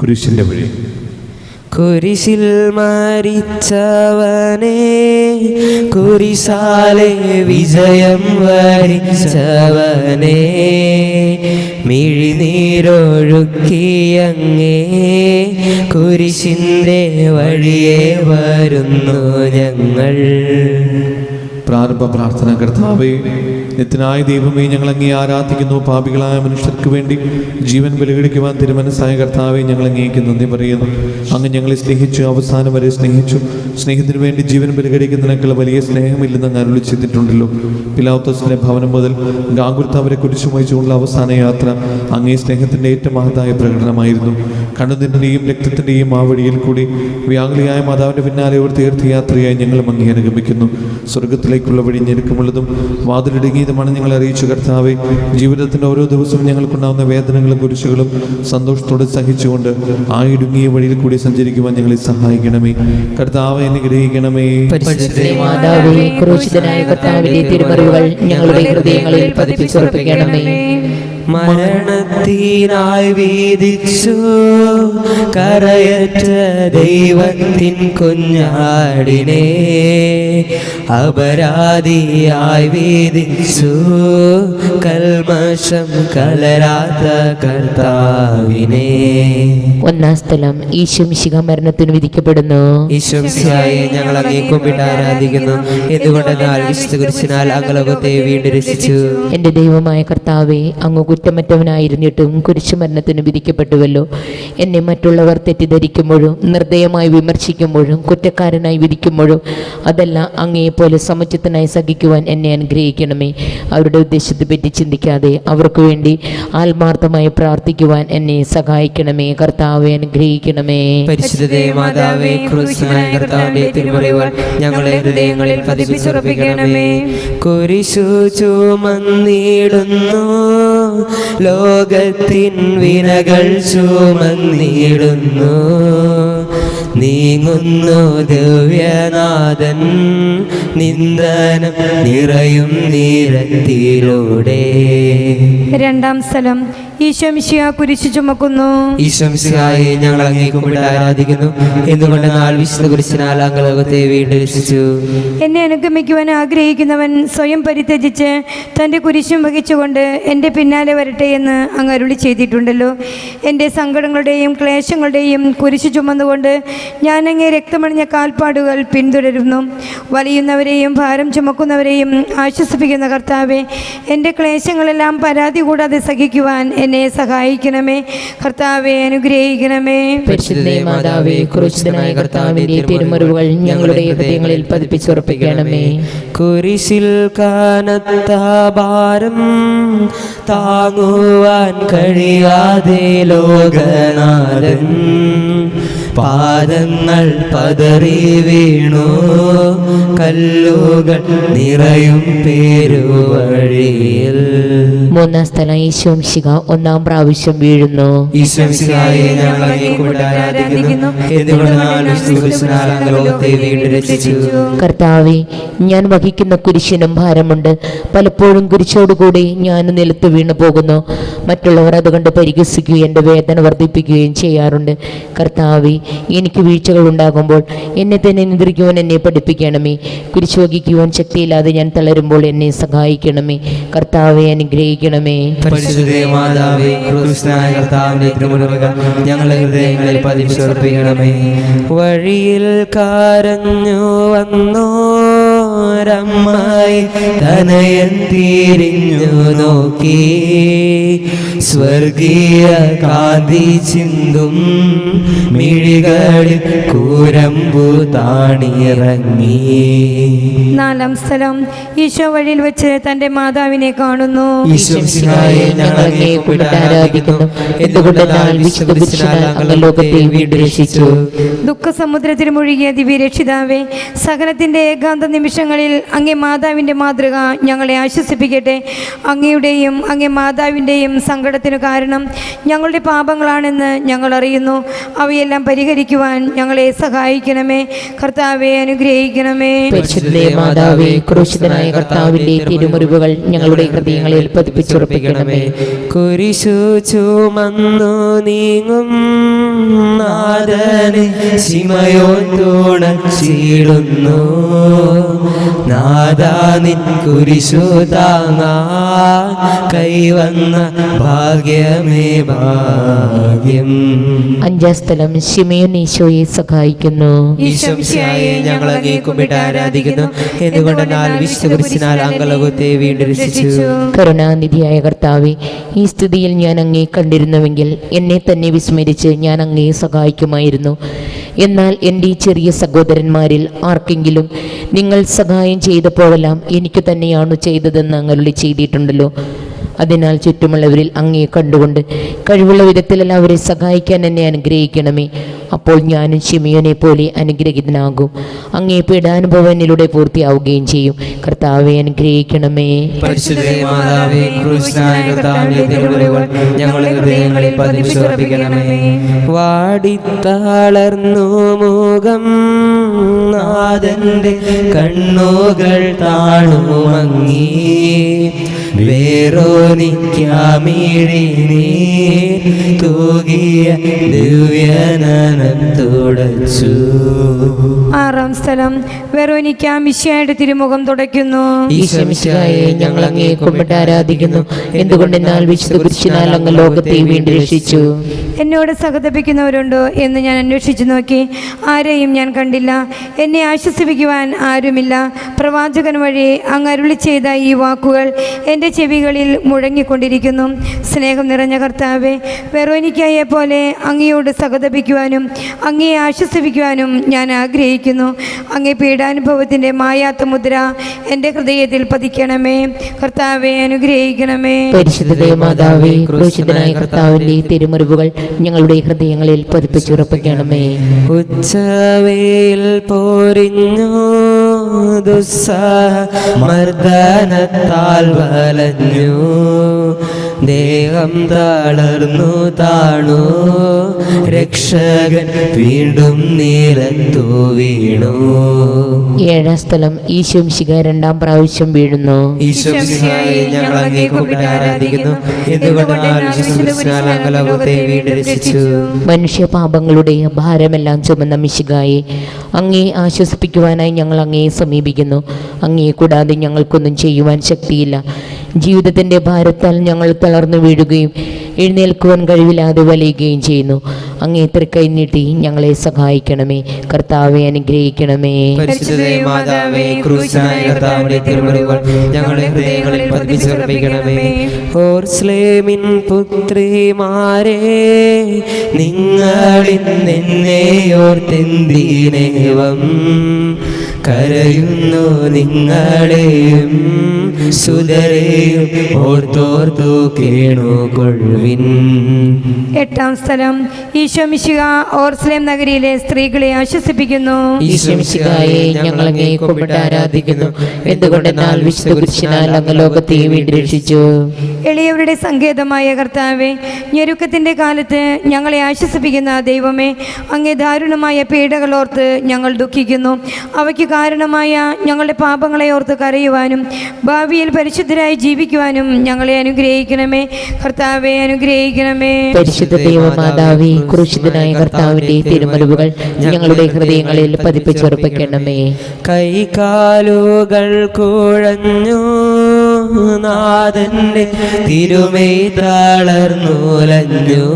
കുരിശിന്റെ വഴി. കുരിശിൽ മരിച്ചവനെ കുരിശാലെ വിജയം വരിച്ചവനെ മിഴിനീരൊഴുക്കിയങ്ങേ കുരിശിന്റെ വഴിയെ വരുന്നു ഞങ്ങൾ. പ്രാരംഭ പ്രാർത്ഥന കർത്താവേ നിത്യനായ ദൈവമേ ഞങ്ങൾ അങ്ങേ ആരാധിക്കുന്നു. പാപികളായ മനുഷ്യർക്ക് വേണ്ടി ജീവൻ ബലികടിക്കുവാൻ തിരുമനസ്സായ കർത്താവെ ഞങ്ങൾ അങ്ങേക്ക് നന്ദി പറയുന്നു. അങ്ങ് ഞങ്ങളെ സ്നേഹിച്ചു അവസാനം വരെ സ്നേഹിച്ചു. സ്നേഹത്തിന് വേണ്ടി ജീവൻ ബലികടിക്കുന്നതിനേക്കാൾ വലിയ സ്നേഹമില്ലെന്ന് ഞാൻ അരുളി ചെയ്തിട്ടുണ്ടല്ലോ. ഭവനം മുതൽ ഗാംഗുർത്താവരെ കുരിശു വഹിച്ചുകൊണ്ടുള്ള അവസാന യാത്ര അങ്ങേ സ്നേഹത്തിന്റെ ഏറ്റവും മഹത്തായ പ്രകടനമായിരുന്നു. കണ്ണുനിന്റെയും രക്തത്തിന്റെയും ആ വഴിയിൽ കൂടി വ്യാകുലിയായ മാതാവിന്റെ പിന്നാലെ ഒരു തീർത്ഥയാത്രയായി ഞങ്ങളും അങ്ങേ അനുഗമിക്കുന്നു. സ്വർഗത്തിലേക്കുള്ള വഴി ഞെരുക്കമുള്ളതും വാതിലിടുങ്ങിയതുമാണ് ഞങ്ങൾ അറിയിച്ചു കർത്താവെ. ജീവിതത്തിന്റെ ഓരോ ദിവസവും ഞങ്ങൾക്കുണ്ടാവുന്ന വേദനകളും കുരിശുകളും സന്തോഷത്തോടെ സഹിച്ചുകൊണ്ട് ആ ഇടുങ്ങിയ വഴിയിൽ കൂടി സഞ്ചരിക്കുവാൻ ഞങ്ങളെ സഹായിക്കണമേ. കർത്താവ് അനുഗ്രഹിക്കണമേ. ഗ്രഹിക്കണമേ മാതാവേ ക്രൂശിതനായ കർത്താവിന്റെ തിരുമറിവുകൾ ഞങ്ങളുടെ ഹൃദയങ്ങളിൽ പതിപ്പിച്ചുറപ്പിക്കണമേ. മരണത്തിനായി വീതിച്ചു കരയറ്റ ദൈവത്തിൻ കുഞ്ഞാടിനെ. അപരാധിയായി വീതിച്ചു. കൽമശം കലരാത്ത കർത്താവിനെ. ഒന്നാം സ്ഥലം ഈശോമിശിക മരണത്തിന് വിധിക്കപ്പെടുന്നു. ഈശ്വംസിയായി ഞങ്ങൾ അങ്ങേ കുമ്പിട്ട് ആരാധിക്കുന്നു. എന്തുകൊണ്ടെന്നാൽ വിശുദ്ധ കുരിശിനാൽ അകലോകത്തെ വീണ്ടും രസിച്ചു എന്റെ ദൈവമായ കർത്താവെ അങ്ങ് കുറ്റമറ്റവനായിരുന്നിട്ടും കുരിശു മരണത്തിന് വിധിക്കപ്പെട്ടുവല്ലോ. എന്നെ മറ്റുള്ളവർ തെറ്റിദ്ധരിക്കുമ്പോഴും നിർദ്ദയമായി വിമർശിക്കുമ്പോഴും കുറ്റക്കാരനായി വിധിക്കുമ്പോഴും അതല്ല അങ്ങയെപ്പോലെ സമുചിതനായി സഹിക്കുവാൻ എന്നെ അനുഗ്രഹിക്കണമേ. അവരുടെ ഉദ്ദേശത്തെ പറ്റി ചിന്തിക്കാതെ അവർക്ക് വേണ്ടി ആത്മാർത്ഥമായി പ്രാർത്ഥിക്കുവാൻ എന്നെ സഹായിക്കണമേ. കർത്താവെ അനുഗ്രഹിക്കണമേ. പരിശുദ്ധ മാതാവേ ഹൃദയങ്ങളിൽ ലോകത്തിൻ വിനകൾ ചുമന്നിടുന്നു. നീങ്ങുന്നു ദിവ്യനാഥൻ. നിന്ദനം നിറയും നീരത്തിലൂടെ. രണ്ടാം സ്ഥലം. ഈശോമിശിയ കുരിശു ചുമക്കുന്നു. ഈശ്വംസിയായി ഞങ്ങൾ അങ്ങേ കുമ്പിട്ട് ആരാധിക്കുന്നു എന്തുകൊണ്ടെന്നാൽ വിശുദ്ധ കുരിശിനാൽ അംഗലോകത്തെ വീണ്ടും രക്ഷിച്ചു. എന്നെ അനുഗമിക്കുവാൻ ആഗ്രഹിക്കുന്നവൻ സ്വയം പരിത്യജിച്ച് തന്റെ കുരിശും വഹിച്ചുകൊണ്ട് എന്റെ പിന്നാലെ വരട്ടെ എന്ന് അങ്ങ് അരുളി ചെയ്തിട്ടുണ്ടല്ലോ. എന്റെ സങ്കടങ്ങളുടെയും ക്ലേശങ്ങളുടെയും കുരിശു ചുമന്നുകൊണ്ട് ഞാൻ അങ്ങേ രക്തമണിഞ്ഞ കാൽപ്പാടുകൾ പിന്തുടരുന്നു. വലിയുന്നവരെയും ഭാരം ചുമക്കുന്നവരെയും ആശ്വസിപ്പിക്കുന്ന കർത്താവെ എന്റെ ക്ലേശങ്ങളെല്ലാം പരാതി കൂടാതെ സഹിക്കുവാൻ എന്നെ സഹായിക്കണമേ. കർത്താവെ അനുഗ്രഹിക്കണമേ. മാതാവേ തിരുമറിവുകൾ ഞങ്ങളുടെ ഹൃദയങ്ങളിൽ പതിപ്പിച്ചുറപ്പിക്കണമേ. കുരിശിൽ കാനത്ത ഭാരം താങ്ങുവാൻ കഴിയാതെ ലോകനാഥൻ. പാദങ്ങൾ പതറി വീണു കല്ലുകൾ നിറയും പേരുവഴിയിൽ. മൂന്നാം സ്ഥലം ഈശോംശിക ഒന്നാം പ്രാവശ്യം വീഴുന്നു. ഞങ്ങൾ ആരാധിക്കുന്നു. വീണ്ടും രക്ഷിച്ചു? കർത്താവെ ഞാൻ വഹിക്കുന്ന കുരിശിനും ഭാരമുണ്ട്. പലപ്പോഴും കുരിശോടുകൂടി ഞാൻ നിലത്ത് വീണു പോകുന്നു മറ്റുള്ളവർ അതുകൊണ്ട് പരിഹസിക്കുകയും എന്റെ വേദന വർദ്ധിപ്പിക്കുകയും ചെയ്യാറുണ്ട്. കർത്താവി എനിക്ക് വീഴ്ചകൾ ഉണ്ടാകുമ്പോൾ എന്നെ തന്നെ നിയന്ത്രിക്കുവാൻ എന്നെ പഠിപ്പിക്കണമേ. കുരിശോഗിക്കുവാൻ ശക്തിയില്ലാതെ ഞാൻ തളരുമ്പോൾ എന്നെ സഹായിക്കണമേ. കർത്താവെ അനുഗ്രഹിക്കണമേ. ഞങ്ങളുടെ ഹൃദയങ്ങളിൽ പതിച്ചുറപ്പിക്കണമേ വഴിയിൽ കാരഞ്ഞു വന്നോരമ്മായി തനയൻ തിരിഞ്ഞു നോക്കി. സ്വർഗീയ കാതി ചിന്തും മിഴികളിൽ കൂരമ്പു താണിറങ്ങി. നാലാം സ്ഥലം ഈശോ വഴിയിൽ വെച്ച് തന്റെ മാതാവിനെ കാണുന്നു. ദുഃഖ സമുദ്രത്തിൽ മുഴുകിയ ദിവ്യ ആരാധിക്കുന്നു. സകലത്തിന്റെ ഏകാന്ത നിമിഷം ദുഃഖസമുദ്രത്തിൽ ദിവ്യരക്ഷിതാവേ നിമിഷങ്ങളിൽ അങ്ങേ മാതാവിന്റെ മാതൃക ഞങ്ങളെ ആശ്വസിപ്പിക്കട്ടെ. അങ്ങയുടെയും അങ്ങേ മാതാവിന്റെയും സങ്കടത്തിന് കാരണം ഞങ്ങളുടെ പാപങ്ങളാണെന്ന് ഞങ്ങൾ അറിയുന്നു. അവയെല്ലാം പരിഹരിക്കുവാൻ ഞങ്ങളെ സഹായിക്കണമേ. കർത്താവെ അനുഗ്രഹിക്കണമേ. മാതാവേ ക്രൂശിതനായ കർത്താവിന്റെ തിരുമുറിവുകൾ ഞങ്ങളുടെ ഹൃദയങ്ങളിൽ പതിപ്പിച്ചുറപ്പിക്കണമേ കുരിശു ചുമന്നു നീങ്ങും നാദനെ സിമയോ തുണച്ചിടുന്നു. നാദാനിൻ കുരിശു താങ്ങാൻ കൈവന്ന ഭാഗ്യമേ ഭാഗ്യം. അഞ്ചാം സ്ഥലം ശിമയോൻ ഈശോയെ സഹായിക്കുന്നു. ഈശംശിയായെ ഞങ്ങൾ അങ്ങേ കുമ്പിട്ട് ആരാധിക്കുന്നു. എന്തുകൊണ്ടെന്നാൽ വിശ്വകുരിശിനാൽ അങ്കലകത്തെ വീണ്ടും രക്ഷിച്ചു. കരുണാനിധിയായ കർത്താവെ ഈ സ്ഥിതിയിൽ ഞാൻ അങ്ങേ കണ്ടിരുന്നുവെങ്കിൽ എന്നെ തന്നെ വിസ്മരിച്ച് ഞാൻ അങ്ങേ സഹായിക്കുമായിരുന്നു. എന്നാൽ എന്റെ ഈ ചെറിയ സഹോദരന്മാരിൽ ആർക്കെങ്കിലും നിങ്ങൾ സഹായം ചെയ്തപ്പോഴെല്ലാം എനിക്ക് തന്നെയാണ് ചെയ്തതെന്ന് അങ്ങനെ ചെയ്തിട്ടുണ്ടല്ലോ. അതിനാൽ ചുറ്റുമുള്ളവരിൽ അങ്ങേ കണ്ടുകൊണ്ട് കഴിവുള്ള വിധത്തിലെല്ലാം അവരെ സഹായിക്കാൻ എന്നെ അനുഗ്രഹിക്കണമേ. അപ്പോൾ ഞാനും ഷിമിയോനെ പോലെ അനുഗ്രഹിതനാകും. അങ്ങേ പീഡാനുഭവം പൂർത്തിയാവുകയും ചെയ്യും. കർത്താവെ അനുഗ്രഹിക്കണമേ. കണ്ണുകൾ താണു മങ്ങി വേറോനിക്കാമിഴി നീ തൂകിയ ദിവ്യനനം തുടച്ചു ആറാം സ്ഥലം. വെറോനിക്ക മിശയുടെ തിരുമുഖം തുടയ്ക്കുന്നു. ഞങ്ങൾ അങ്ങേ കുമ്പിട്ട് ആരാധിക്കുന്നു. എന്തുകൊണ്ടെന്നാൽ വിശുദ്ധ കുരിശിനാൽ അങ്ങ് ലോകത്തെ വീണ്ടും രക്ഷിച്ചു. എന്നോട് സഹതപിക്കുന്നവരുണ്ടോ എന്ന് ഞാൻ അന്വേഷിച്ചു നോക്കി. ആരെയും ഞാൻ കണ്ടില്ല. എന്നെ ആശ്വസിപ്പിക്കുവാൻ ആരുമില്ല. പ്രവാചകൻ വഴി അങ്ങ് അരുളി ചെയ്ത ഈ വാക്കുകൾ എന്റെ ചെവികളിൽ മുഴങ്ങിക്കൊണ്ടിരിക്കുന്നു. സ്നേഹം നിറഞ്ഞ കർത്താവെ വെറോനിക്കായെ പോലെ അങ്ങയോട് സഹതപിക്കുവാനും അങ്ങയെ ആശ്വസിപ്പിക്കുവാനും ഞാൻ ആഗ്രഹിക്കുന്നു. അങ്ങേ പീഡാനുഭവത്തിന്റെ മായാത്ത മുദ്ര എന്റെ ഹൃദയത്തിൽ പതിക്കണമേ. കർത്താവെ അനുഗ്രഹിക്കണമേ. പരിശുദ്ധ മാതാവേ ഈ തിരുമുറിവുകൾ ഞങ്ങളുടെ ഹൃദയങ്ങളിൽ പതിപ്പിച്ചുറപ്പിക്കണമേ. ഉച്ചവേൽ പോരിഞ്ഞു ദുസ്സാ മർദ്ദനത്താൽ വലഞ്ഞു. ദേഹം തളർന്നു താണു. രക്ഷകൻ വീണ്ടും നിരത്തു വീണു. ഏഴാം സ്ഥലം ഈശംശിക രണ്ടാം പ്രാവശ്യം വീഴുന്നു. ഞങ്ങൾ അങ്ങേ ആരാധിക്കുന്നു മനുഷ്യ പാപങ്ങളുടെ ഭാരമെല്ലാം ചുമന്ന മിശികായെ അങ്ങേ ആശ്വസിപ്പിക്കുവാനായി ഞങ്ങൾ അങ്ങയെ സമീപിക്കുന്നു. അങ്ങേ കൂടാതെ ഞങ്ങൾക്കൊന്നും ചെയ്യുവാൻ ശക്തിയില്ല. ജീവിതത്തിന്റെ ഭാരത്താൽ ഞങ്ങൾ തളർന്നു വീഴുകയും എഴുന്നേൽക്കുവാൻ കഴിവില്ലാതെ വലയുകയും ചെയ്യുന്നു. അങ്ങേ ഇത്ര കൈനീട്ടി ഞങ്ങളെ സഹായിക്കണമേ. കർത്താവെ അനുഗ്രഹിക്കണമേ. ഞങ്ങളുടെ ഹൃദയങ്ങളിൽ ഓർത്തെന്തിനേവം കരയുന്നു നിങ്ങളെയും. സുതരെയും ഓർത്തോർത്തു കേണുകൊള്ളുവിൻ എട്ടാം സ്ഥലം ഈശോമിശിക ഓർസ്ലേം നഗരിയിലെ സ്ത്രീകളെ ആശ്വസിപ്പിക്കുന്നു. ഈശ്വമിശിഹായെ ഞങ്ങൾ അങ്ങേക്കൊപ്പിട്ട് ആരാധിക്കുന്നു. എന്തുകൊണ്ടെന്നാൽ വിശുദ്ധ കുരിശിനാൽ അങ്ങ് ലോകത്തെയും വീണ്ടും രക്ഷിച്ചു. എളിയവരുടെ സങ്കേതമായ കർത്താവെ ഞെരുക്കത്തിന്റെ കാലത്ത് ഞങ്ങളെ ആശ്വസിപ്പിക്കുന്ന ദൈവമേ അങ്ങേ ദാരുണമായ പീഡകളോർത്ത് ഞങ്ങൾ ദുഃഖിക്കുന്നു. അവയ്ക്ക് കാരണമായ ഞങ്ങളുടെ പാപങ്ങളെ ഓർത്ത് കരയുവാനും ഭാവിയിൽ പരിശുദ്ധരായി ജീവിക്കുവാനും ഞങ്ങളെ അനുഗ്രഹിക്കണമേ. കർത്താവെ അനുഗ്രഹിക്കണമേ. പരിശുദ്ധ ദൈവമാതാവേ ക്രൂശിതനായ കർത്താവിന്റെ തിരുമലവുകൾ ഞങ്ങളുടെ ഹൃദയങ്ങളിൽ പതിപ്പിച്ചുറപ്പിക്കണമേ. കൈകാലുകൾ കുഴഞ്ഞു. നാഥന്റെ തിരുമൈ തളർന്നുലഞ്ഞു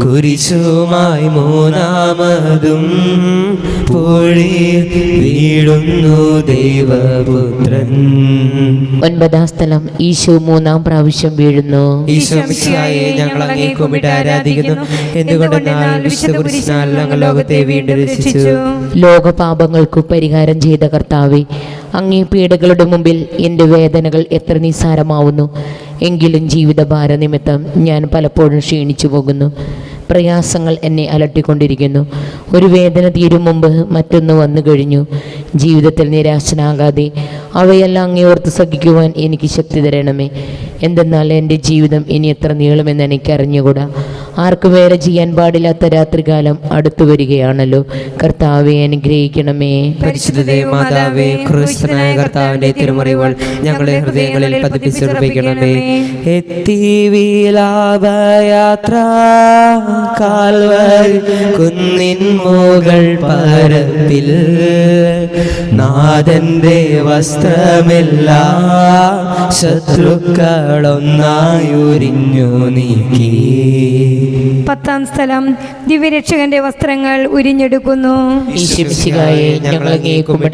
കുരിശുമായി മൂന്നാമതും പൊഴി വീഴുന്നു ദൈവപുത്രൻ. ഒൻപതാം സ്ഥലം ഈശോ മൂന്നാം പ്രാവശ്യം വീഴുന്നു. ഈശോമിശിഹായെ ഞങ്ങൾ അങ്ങേ കുമ്പിട്ട് ആരാധിക്കുന്നു. എന്തുകൊണ്ടെന്നാൽ വിശുദ്ധ കുരിശിനാൽ ഞങ്ങൾ ലോകത്തെ വീണ്ടും രക്ഷിച്ചു. ലോകപാപങ്ങൾക്കു പരിഹാരം ചെയ്ത കർത്താവെ അങ്ങേ പീഡകളുടെ മുമ്പിൽ എന്റെ വേദനകൾ എത്ര നിസ്സാരമാവുന്നു. എങ്കിലും ജീവിതഭാര നിമിത്തം ഞാൻ പലപ്പോഴും ക്ഷീണിച്ചു പോകുന്നു. പ്രയാസങ്ങൾ എന്നെ അലട്ടിക്കൊണ്ടിരിക്കുന്നു. ഒരു വേദന തീരും മുമ്പ് മറ്റൊന്ന് വന്നു കഴിഞ്ഞു. ജീവിതത്തിൽ നിരാശനാകാതെ അവയെല്ലാം അങ്ങേ ഓർത്ത് സഹിക്കുവാൻ എനിക്ക് ശക്തി തരണമേ. എന്തെന്നാൽ എന്റെ ജീവിതം ഇനി എത്ര നീളുമെന്ന് എനിക്ക് അറിഞ്ഞുകൂടാ ആർക്കും വേറെ ചെയ്യാൻ പാടില്ലാത്ത രാത്രികാലം അടുത്തു വരികയാണല്ലോ. കർത്താവെ അനുഗ്രഹിക്കണമേ. പരിശുദ്ധ ദേവമാതാവേ ക്രിസ്തനായ കർത്താവിന്റെ തിരുമറിവൾ ഞങ്ങളുടെ ഹൃദയങ്ങളിൽ പതിപ്പിച്ചുറപ്പിക്കണമേ. എത്തി വിലാപയാത്ര കാൽവരി കുന്നിൻ മുകൾ പരപ്പിൽ നാഥന്റെ വസ്ത്രമെല്ലാം ശത്രുക്കളൊന്നായുരിഞ്ഞു നീക്കി. പത്താം സ്ഥലം ദിവ്യരക്ഷകന്റെ വസ്ത്രങ്ങൾ ഉരിഞ്ഞെടുക്കുന്നു.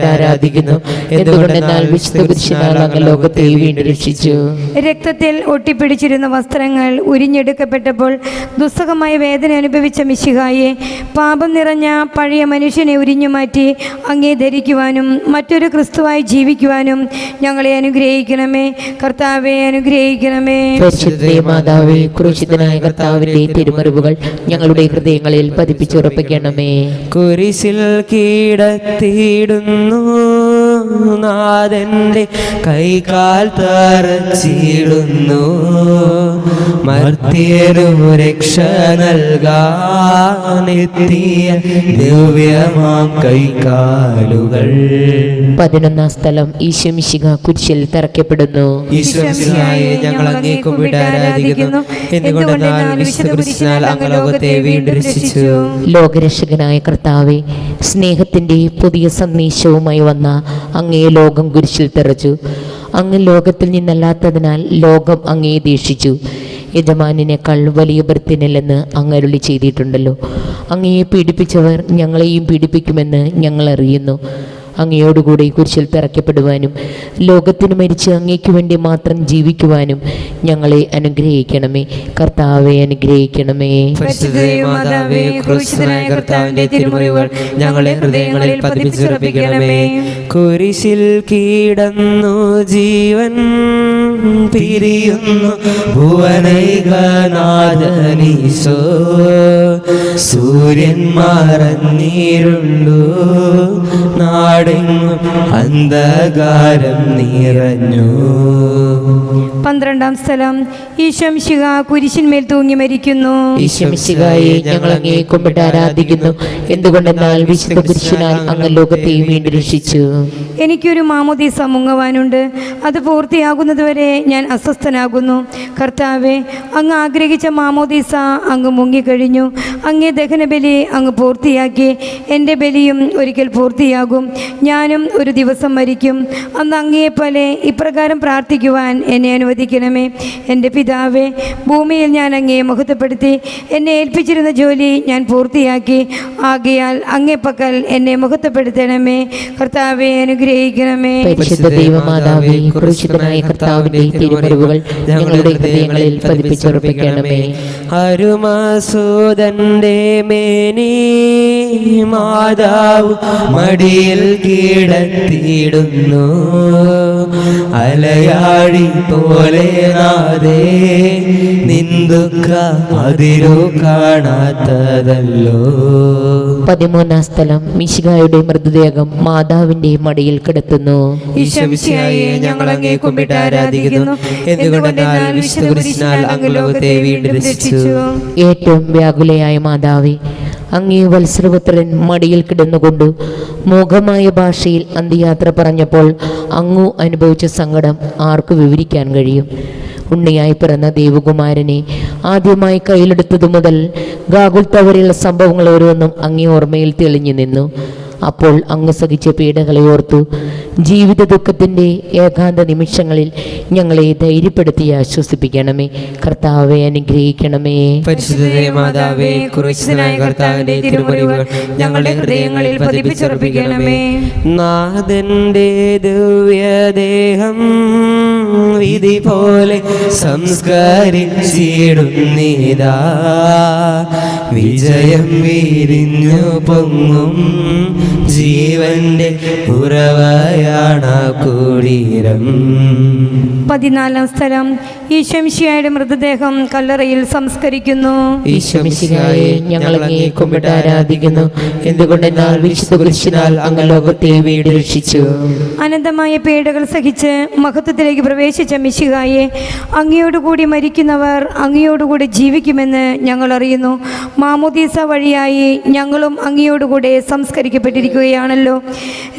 ആരാധിക്കുന്നു. എന്തുകൊണ്ടെന്നാൽ വിശുദ്ധ പുരുഷനാൽ അങ്ങ് ലോകത്തെ വീണ്ടും രക്ഷിച്ചു. രക്തത്തിൽ ഒട്ടിപ്പിടിച്ചിരുന്ന വസ്ത്രങ്ങൾ ഉരിഞ്ഞെടുക്കപ്പെട്ടപ്പോൾ ദുസ്സഹമായ വേദന അനുഭവിച്ച മിശിഹായെ പാപം നിറഞ്ഞ പഴയ മനുഷ്യനെ ഉരിഞ്ഞു മാറ്റി അങ്ങേ ധരിക്കുവാനും മറ്റൊരു ക്രിസ്തുവായി ജീവിക്കുവാനും ഞങ്ങളെ അനുഗ്രഹിക്കണമേ. കർത്താവെ അനുഗ്രഹിക്കണമേ. മാതാവേ കർത്താവിന്റെ തിരുമറിവുകൾ ഞങ്ങളുടെ ഹൃദയങ്ങളിൽ പതിപ്പിച്ചുറപ്പിക്കണമേ. കുരിശിൽ കീടത്തിയിടുന്നു നാഥന്റെ കൈകാൽ തറച്ചിടുന്നു. മർത്തിയൊരു രക്ഷ നൽകാനെത്തിയ ദിവ്യമാം കൈകാലുകൾ. പതിനൊന്നാം സ്ഥലം ഈശ്വമിശിക കുരിശിൽ തറയ്ക്കപ്പെടുന്നു. ഈശ്വരസിയായി ഞങ്ങൾ അങ്ങേക്കും വിടാനായിരിക്കുന്നു എന്തുകൊണ്ടെന്നാൽ വിശുദ്ധ കുരിശിനാൽ അങ്ങ് ലോകത്തെ വീണ്ടും രക്ഷിച്ചു. ലോകരക്ഷകനായ കർത്താവെ സ്നേഹത്തിന്റെ പുതിയ സന്ദേശവുമായി വന്ന അങ്ങേ ലോകം കുരിശിൽ തെറച്ചു. അങ്ങ് ലോകത്തിൽ നിന്നല്ലാത്തതിനാൽ ലോകം അങ്ങേ ദീക്ഷിച്ചു യജമാനിനേക്കാൾ വലിയ ഭൃത്യനില്ലെന്ന് അങ്ങ് അരുളി ചെയ്തിട്ടുണ്ടല്ലോ. അങ്ങയെ പീഡിപ്പിച്ചവർ ഞങ്ങളെയും പീഡിപ്പിക്കുമെന്ന് ഞങ്ങൾ അറിയുന്നു. അങ്ങയോടുകൂടി കുരിശിൽ പിറക്കപ്പെടുവാനും ലോകത്തിന് മരിച്ച് അങ്ങയ്ക്ക് വേണ്ടി മാത്രം ജീവിക്കുവാനും ഞങ്ങളെ അനുഗ്രഹിക്കണമേ. കർത്താവെ അനുഗ്രഹിക്കണമേ. കർത്താവിന്റെ തിരുമുറിവുകൾ ഞങ്ങളെ ഹൃദയങ്ങളിൽ പതിപ്പിച്ചുറപ്പിക്കണമേ കുരിശിൽ കീടന്നു ജീവൻ പിരിയുന്നു. ഭുവനൈകനാഥനീശോ സൂര്യൻ മറഞ്ഞിരുണ്ടു അന്ധകാരം നിറഞ്ഞു. പന്ത്രണ്ടാം സ്ഥലം. ഈശംശിക കുരിശിന്മേൽ തൂങ്ങി മരിക്കുന്നു. ഈശ്വമിശികായെ ഞങ്ങൾ അങ്ങേ കുമ്പിട്ട് ആരാധിക്കുന്നു. എന്തുകൊണ്ടെന്നാൽ വിശുദ്ധ പുരുഷനാൽ അങ്ങ് ലോകത്തെയും വീണ്ടും രക്ഷിച്ചു. എനിക്കൊരു മാമോദീസ മുങ്ങുവാനുണ്ട്. അത് പൂർത്തിയാകുന്നതുവരെ ഞാൻ അസ്വസ്ഥനാകുന്നു. കർത്താവെ അങ്ങ് ആഗ്രഹിച്ച മാമോദീസ അങ്ങ് മുങ്ങിക്കഴിഞ്ഞു. അങ്ങേ ദഹനബലി അങ്ങ് പൂർത്തിയാക്കി. എന്റെ ബലിയും ഒരിക്കൽ പൂർത്തിയാകും. ഞാനും ഒരു ദിവസം മരിക്കും. അന്ന് അങ്ങയെപ്പോലെ ഇപ്രകാരം പ്രാർത്ഥിക്കുവാൻ എന്നെ അനുവദിക്കണമേ. എന്റെ പിതാവേ ഭൂമിയിൽ ഞാൻ അങ്ങയെ മുഖത്തപ്പെടുത്തി എന്നെ ഏൽപ്പിച്ചിരുന്ന ജോലി ഞാൻ പൂർത്തിയാക്കി. ആകയാൽ അങ്ങേപ്പക്കൽ എന്നെ മുഖത്തപ്പെടുത്തണമേ കർത്താവെ അനുഗ്രഹിക്കണമേ. പരിശുദ്ധ ദൈവമാതാവേ കർത്താവിന്റെ തിരുമറിവുകൾ ഞങ്ങളുടെ ഹൃദയങ്ങളിൽ പതിപ്പിച്ചുറപ്പിക്കണമേ. അരുമാസൂതന്റെ മേനി മാതാവ് മടിയിൽ കീടത്തിയിടുന്നു. അലയാടി പോലെ നാദേ നിന്ദുക്ക അതിരു കാണാത്തതല്ലോ. പതിമൂന്നാം സ്ഥലം മിശികായുടെ മൃതദേഹം മാതാവിന്റെ മടിയിൽ കിടത്തുന്നു. ഈശോമിശിഹായെ ഞങ്ങൾ അങ്ങേ കുമ്പിട്ട് ആരാധിക്കുന്നു. എന്തുകൊണ്ടെന്നാൽ വിശുദ്ധ കുരിശിനാൽ അങ്ങ് ലോകത്തെ വീണ്ടും രക്ഷിച്ചു. ഏറ്റവും വ്യാകുലയായ മാതാവേ അങ്ങേ വത്സരപുത്രൻ മടിയിൽ കിടന്നുകൊണ്ട് മൂകമായ ഭാഷയിൽ അന്ത്യയാത്ര പറഞ്ഞപ്പോൾ അങ്ങു അനുഭവിച്ച സങ്കടം ആർക്കു വിവരിക്കാൻ കഴിയും. ഉണ്ണിയായി പിറന്ന ദേവകുമാരനെ ആദ്യമായി കയ്യിലെടുത്തതു മുതൽ ഗാകുൽത്ത വരെയുള്ള സംഭവങ്ങൾ ഓരോന്നും അങ്ങേ ഓർമ്മയിൽ തെളിഞ്ഞു നിന്നു. അപ്പോൾ അങ്ങ് സഹിച്ച പീഡകളെ ഓർത്തു ജീവിത ദുഃഖത്തിന്റെ ഏകാന്ത നിമിഷങ്ങളിൽ ഞങ്ങളെ ധൈര്യപ്പെടുത്തി ആശ്വസിപ്പിക്കണമേ. കർത്താവെ അനുഗ്രഹിക്കണമേ. ഞങ്ങളുടെ ഹൃദയങ്ങളിൽ വിധി പോലെ വിജയം പൊങ്ങും ജീവന്റെ ഉറവയാണ് കുടീരം. പതിനാലാം സ്ഥലം. ഈശംഷിയായുടെ മൃതദേഹം കല്ലറയിൽ സംസ്കരിക്കുന്നു. ഈശ്വമിശിഹായെ ഞങ്ങൾ അങ്ങേ കുമ്പിട്ട് ആരാധിക്കുന്നു. എന്തുകൊണ്ടെന്നാൽ വിശുദ്ധ കുരിശിനാൽ അങ്ങ് ലോകത്തെ വീട് രക്ഷിച്ചു. അനന്തമായ പേടകൾ സഹിച്ച് മഹത്വത്തിലേക്ക് പ്രവേശിച്ച മിശിഹായെ അങ്ങയോടുകൂടി മരിക്കുന്നവർ അങ്ങയോടുകൂടി ജീവിക്കുമെന്ന് ഞങ്ങൾ അറിയുന്നു. മാമോദീസ വഴിയായി ഞങ്ങളും അങ്ങയോടുകൂടെ സംസ്കരിക്കപ്പെട്ടിരിക്കുകയാണല്ലോ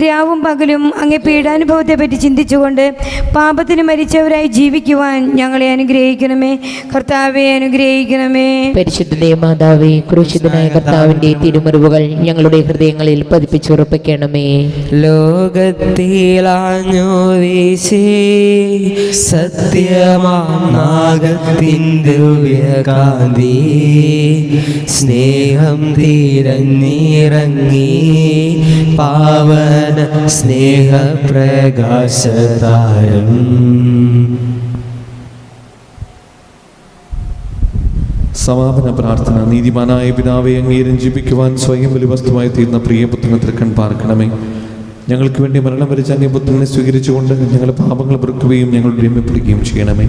രാവും പകലും അങ്ങേ പീഠാനുഭവത്തെ പറ്റി ചിന്തിച്ചുകൊണ്ട് പാപത്തിന് മരിച്ചവരായി ജീവിക്കുവാൻ ഞങ്ങളെ അനുഗ്രഹിക്കണമേ. കർത്താവെ അനുഗ്രഹിക്കണമേ. പരിശുദ്ധ മാതാവേ ക്രൂശിതനായ കർത്താവിന്റെ തിരുമുറിവുകൾ ഞങ്ങളുടെ ഹൃദയങ്ങളിൽ പതിപ്പിച്ചുറപ്പിക്കണമേ. ലോകത്തിലാഞ്ഞു വീശി സത്യമാം സ്നേഹം തീരഞ്ഞിറങ്ങി. പാവന സ്നേഹപ്രകാശതാരം. സമാപന പ്രാർത്ഥന. നീതിമാനായ പിതാവെ അങ്ങേ രഞ്ജിപ്പിക്കുവാൻ സ്വയം ബലിവസ്തുവായി തീർന്ന പ്രിയപുത്രനെ തൃക്കൺ പാർക്കണമേ. ഞങ്ങൾക്ക് വേണ്ടി മരണം വരിച്ച അങ്ങേ പുത്രനെ സ്വീകരിച്ചുകൊണ്ട് ഞങ്ങളുടെ പാപങ്ങൾ പൊറുക്കുകയും ഞങ്ങൾ രമ്യപ്പെടുകയും ചെയ്യണമേ.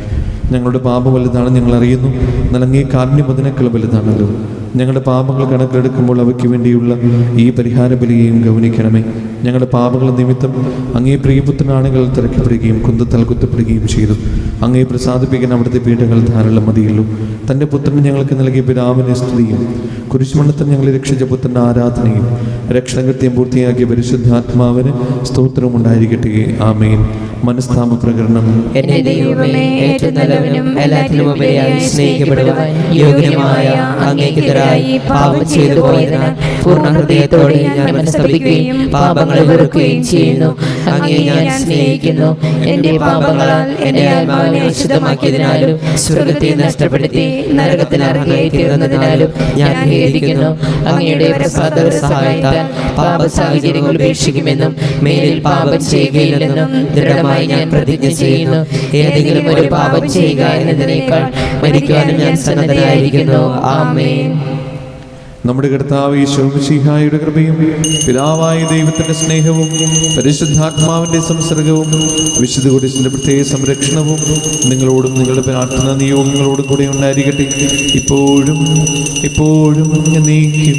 ഞങ്ങളുടെ പാപം വലുതാണ് ഞങ്ങൾ അറിയുന്നു അങ്ങേ കാരുണ്യം അതിനേക്കാൾ വലുതാണല്ലോ. ഞങ്ങളുടെ പാപങ്ങൾ കണക്കിലെടുക്കുമ്പോൾ അവയ്ക്ക് വേണ്ടിയുള്ള ഈ പരിഹാര ബലിയെയും ഗൗനിക്കണമേ. ഞങ്ങളുടെ പാപങ്ങൾ നിമിത്തം അങ്ങേ പ്രിയപുത്രനാണുകൾ തിരക്കപ്പെടുകയും കുന്തത്താൽ കുത്തപ്പെടുകയും ചെയ്തു. അങ്ങേ പ്രസാദിപ്പിക്കാൻ അവിടുത്തെ പീഠങ്ങൾ ധാരാളം മതിയുള്ളൂ തന്റെ പുത്രന് ഞങ്ങൾക്ക് നൽകിയ പിതാവിനെ സ്തുതിയും. കുരിശുമണ്ണത്തിന് ഞങ്ങളെ രക്ഷിച്ച പുത്രന്റെ ആരാധനയും രക്ഷണകൃത്യം പൂർത്തിയാക്കിയ പരിശുദ്ധാത്മാവിന് സ്തോത്രവും ഉണ്ടായിരിക്കട്ടെ. ആമേൻ. മനസ്താമ ഹൃദയത്തോടെ ഞാൻ പാപങ്ങളെ വെറുക്കുകയും ചെയ്യുന്നു. അങ്ങേ ഞാൻ സ്നേഹിക്കുന്നു. എന്റെ പാപങ്ങളാൽ എന്റെ ആത്മാവിനെ അശുദ്ധമാക്കിയതിനാലും സ്വർഗത്തെ നഷ്ടപ്പെടുത്തി നരകത്തിൽ അർഹയായി തീർന്നതിനാലും ഞാൻ ഖേദിക്കുന്നു. അങ്ങയുടെ പ്രസാദ സഹായത്താൽ പാപ സാഹചര്യങ്ങൾ ഉപേക്ഷിക്കുമെന്നും മേലിൽ പാപം ചെയ്യുകയില്ലെന്നും ദൃഢമായി ഞാൻ പ്രതിജ്ഞ ചെയ്യുന്നു. ഏതെങ്കിലും ഒരു പാപം ചെയ്യുക എന്നതിനേക്കാൾ മരിക്കുവാനും ഞാൻ സന്നദ്ധനായിരിക്കുന്നു. ആമേൻ. നമ്മുടെ കർത്താവ് ഈശോമിശിഹായുടെ കൃപയും പിതാവായ ദൈവത്തിന്റെ സ്നേഹവും പരിശുദ്ധാത്മാവിന്റെ സംസർഗവും വിശുദ്ധ കുടിശിന്റെ പ്രത്യേക സംരക്ഷണവും നിങ്ങളോടും നിങ്ങളുടെ പ്രാർത്ഥന നിയോഗങ്ങളോടും കൂടെ ഉണ്ടായിരിക്കട്ടെ. ഇപ്പോഴും ഇപ്പോഴും നീക്കും.